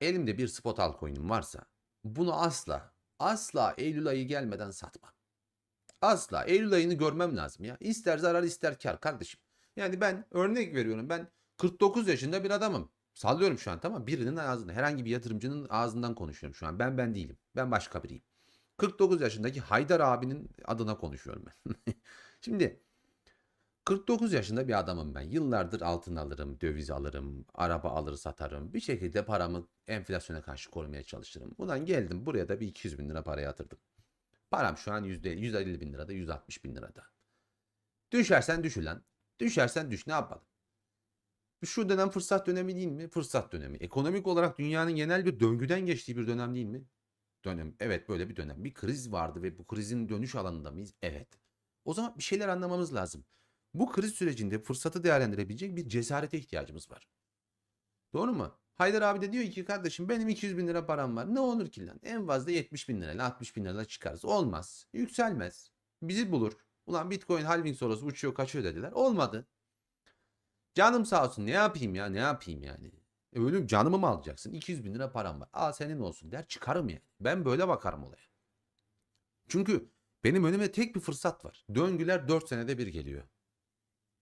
elimde bir spot altcoin'im varsa bunu asla asla Eylül ayı gelmeden satmam. Asla Eylül ayını görmem lazım ya. İster zarar ister kar kardeşim. Yani ben örnek veriyorum ben 49 yaşında bir adamım. Sallıyorum şu an tamam birinin ağzından herhangi bir yatırımcının ağzından konuşuyorum şu an. Ben ben değilim. Ben başka biriyim. 49 yaşındaki Haydar abinin adına konuşuyorum ben. Şimdi 49 yaşında bir adamım ben. Yıllardır altın alırım, döviz alırım, araba alır satarım. Bir şekilde paramı enflasyona karşı korumaya çalışırım. Buradan geldim buraya da bir 200 bin lira para yatırdım. Param şu an %50, 150 bin lirada, 160 bin lirada. Düşersen düş ulan. Düşersen düş ne yapalım? Şu dönem fırsat dönemi değil mi? Fırsat dönemi. Ekonomik olarak dünyanın genel bir döngüden geçtiği bir dönem değil mi? Dönem. Evet böyle bir dönem. Bir kriz vardı ve bu krizin dönüş alanında mıyız? Evet. O zaman bir şeyler anlamamız lazım. Bu kriz sürecinde fırsatı değerlendirebilecek bir cesarete ihtiyacımız var. Doğru mu? Haydar abi de diyor ki kardeşim benim 200 bin lira param var. Ne olur ki lan? En fazla 70 bin lirayla 60 bin lirayla çıkarız. Olmaz. Yükselmez. Bizi bulur. Ulan bitcoin halving sonrası uçuyor kaçıyor dediler. Olmadı. Canım sağ olsun ne yapayım ya ne yapayım yani. E ölüm canımı mı alacaksın? 200 bin lira param var. Aa senin olsun der çıkarım yani. Ben böyle bakarım olaya. Çünkü benim önüme tek bir fırsat var. Döngüler 4 senede bir geliyor.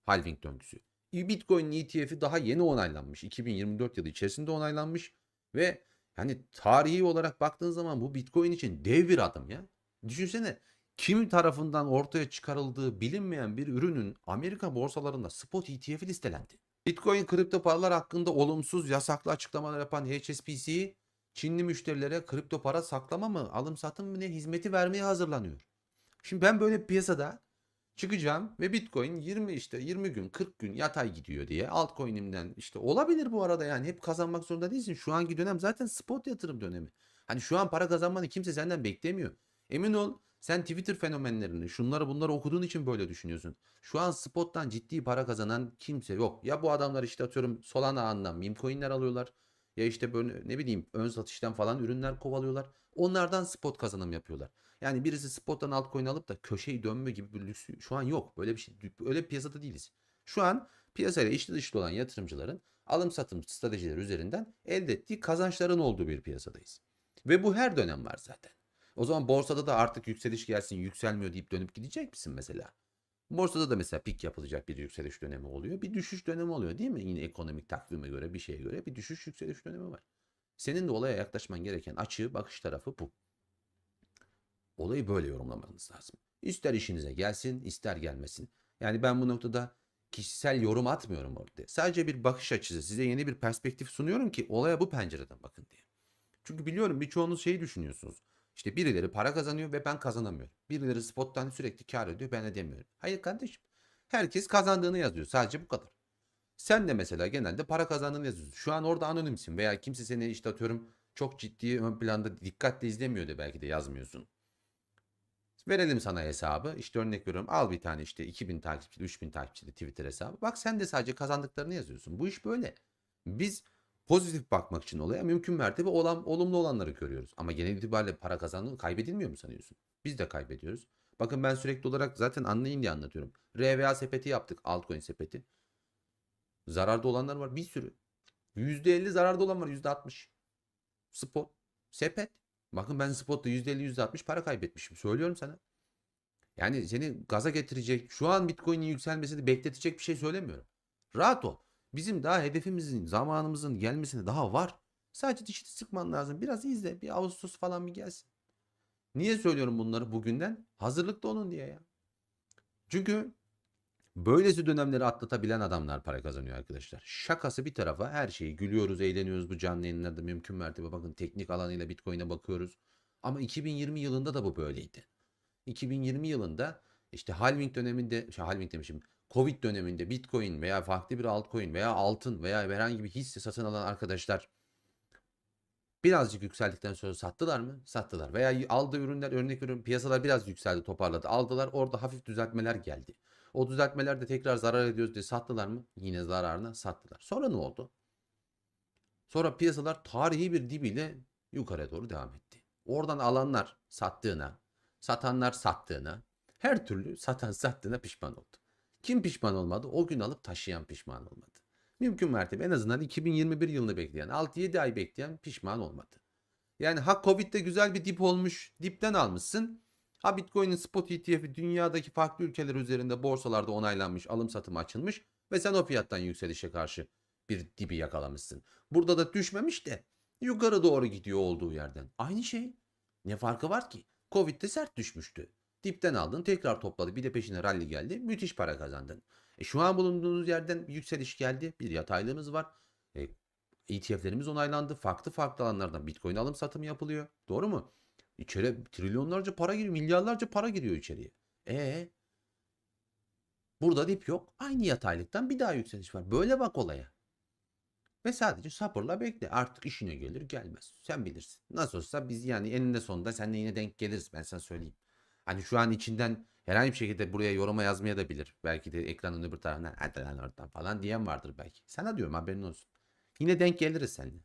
Halving döngüsü. Bitcoin ETF'i daha yeni onaylanmış. 2024 yılı içerisinde onaylanmış. Ve yani tarihi olarak baktığın zaman bu Bitcoin için dev bir adım ya. Düşünsene kim tarafından ortaya çıkarıldığı bilinmeyen bir ürünün Amerika borsalarında spot ETF'i listelendi. Bitcoin kripto paralar hakkında olumsuz yasaklı açıklamalar yapan HSBC, Çinli müşterilere kripto para saklama mı, alım satım mı ne hizmeti vermeye hazırlanıyor. Şimdi ben böyle piyasada çıkacağım ve Bitcoin 20 işte 20 gün 40 gün yatay gidiyor diye altcoin'imden işte olabilir bu arada yani hep kazanmak zorunda değilsin. Şu anki dönem zaten spot yatırım dönemi. Hani şu an para kazanmanı kimse senden beklemiyor. Emin ol sen Twitter fenomenlerini şunları bunları okuduğun için böyle düşünüyorsun. Şu an spottan ciddi para kazanan kimse yok. Ya bu adamlar işte atıyorum Solana ağından meme coinler alıyorlar. Ya işte böyle ne bileyim ön satıştan falan ürünler kovalıyorlar. Onlardan spot kazanım yapıyorlar. Yani birisi spottan altcoin alıp da köşeyi dönme gibi bir lüks şu an yok. Böyle bir şey öyle bir piyasada değiliz. Şu an piyasayla içli dışlı olan yatırımcıların alım satım stratejileri üzerinden elde ettiği kazançların olduğu bir piyasadayız. Ve bu her dönem var zaten. O zaman borsada da artık yükseliş gelsin yükselmiyor deyip dönüp gidecek misin mesela? Borsada da mesela pik yapılacak bir yükseliş dönemi oluyor. Bir düşüş dönemi oluyor değil mi? Yine ekonomik takvime göre bir şeye göre bir düşüş yükseliş dönemi var. Senin de olaya yaklaşman gereken açığı bakış tarafı bu. Olayı böyle yorumlamanız lazım. İster işinize gelsin ister gelmesin. Yani ben bu noktada kişisel yorum atmıyorum orada. Sadece bir bakış açısı size yeni bir perspektif sunuyorum ki olaya bu pencereden bakın diye. Çünkü biliyorum birçoğunuz şeyi düşünüyorsunuz. İşte birileri para kazanıyor ve ben kazanamıyorum. Birileri spottan sürekli kar ediyor ben edemiyorum. Hayır kardeşim. Herkes kazandığını yazıyor. Sadece bu kadar. Sen de mesela genelde para kazandığını yazıyorsun. Şu an orada anonimsin veya kimse seni işte atıyorum çok ciddi ön planda dikkatle izlemiyor da belki de yazmıyorsun. Verelim sana hesabı. İşte örnek veriyorum. Al bir tane işte 2000 takipçili, 3000 takipçili Twitter hesabı. Bak sen de sadece kazandıklarını yazıyorsun. Bu iş böyle. Biz pozitif bakmak için olaya mümkün mertebe olan, olumlu olanları görüyoruz. Ama genel itibariyle para kazandığı kaybedilmiyor mu sanıyorsun? Biz de kaybediyoruz. Bakın ben sürekli olarak zaten anlayın diye anlatıyorum. RVA sepeti yaptık. Altcoin sepeti. Zararda olanlar var. Bir sürü. %50 zararda olan var. %60. Spot. Sepet. Bakın ben spotta %50 %60 para kaybetmişim. Söylüyorum sana. Yani seni gaza getirecek, şu an Bitcoin'in yükselmesini bekletecek bir şey söylemiyorum. Rahat ol. Bizim daha hedefimizin, zamanımızın gelmesine daha var. Sadece dişini sıkman lazım. Biraz izle. Bir Ağustos falan bir gelsin. Niye söylüyorum bunları bugünden? Hazırlıkta olun diye ya. Çünkü böylesi dönemleri atlatabilen adamlar para kazanıyor arkadaşlar. Şakası bir tarafa her şeyi gülüyoruz, eğleniyoruz bu canlı yayınlarda mümkün mertebe. Bakın teknik alanıyla Bitcoin'e bakıyoruz. Ama 2020 yılında da bu böyleydi. 2020 yılında işte halving döneminde, şey halving demişim, Covid döneminde Bitcoin veya farklı bir altcoin veya altın veya herhangi bir hisse satın alan arkadaşlar birazcık yükseldikten sonra sattılar mı? Sattılar. Veya aldığı ürünler örnek veriyorum piyasalar biraz yükseldi toparladı. Aldılar orada hafif düzeltmeler geldi. O düzeltmelerde tekrar zarar ediyoruz diye sattılar mı? Yine zararına sattılar. Sonra ne oldu? Sonra piyasalar tarihi bir dibiyle yukarı doğru devam etti. Oradan alanlar sattığına, satanlar sattığına, her türlü satan sattığına pişman oldu. Kim pişman olmadı? O gün alıp taşıyan pişman olmadı. Mümkün mertebe en azından 2021 yılını bekleyen 6-7 ay bekleyen pişman olmadı. Yani ha Covid'de güzel bir dip olmuş. Dipten almışsın. Ha Bitcoin'in spot ETF'i dünyadaki farklı ülkeler üzerinde borsalarda onaylanmış, alım satım açılmış ve sen o fiyattan yükselişe karşı bir dibi yakalamışsın. Burada da düşmemiş de yukarı doğru gidiyor olduğu yerden. Aynı şey. Ne farkı var ki? Covid'de sert düşmüştü. Dipten aldın, tekrar topladı. Bir de peşine rally geldi. Müthiş para kazandın. E şu an bulunduğunuz yerden bir yükseliş geldi. Bir yataylığımız var. E, ETF'lerimiz onaylandı. Farklı farklı alanlardan Bitcoin alım satımı yapılıyor. Doğru mu? İçeri trilyonlarca para giriyor, milyarlarca para giriyor içeriye. E burada dip yok. Aynı yataylıktan bir daha yükseliş var. Böyle bak olaya. Ve sadece sabırla bekle. Artık işine gelir gelmez. Sen bilirsin. Nasıl olsa biz yani eninde sonunda seninle yine denk geliriz ben sana söyleyeyim. Hani şu an içinden herhangi bir şekilde buraya yoruma yazmaya da bilir. Belki de ekranın öbür tarafından hadi lan oradan falan diyen vardır belki. Sana diyorum haberin olsun. Yine denk geliriz seninle.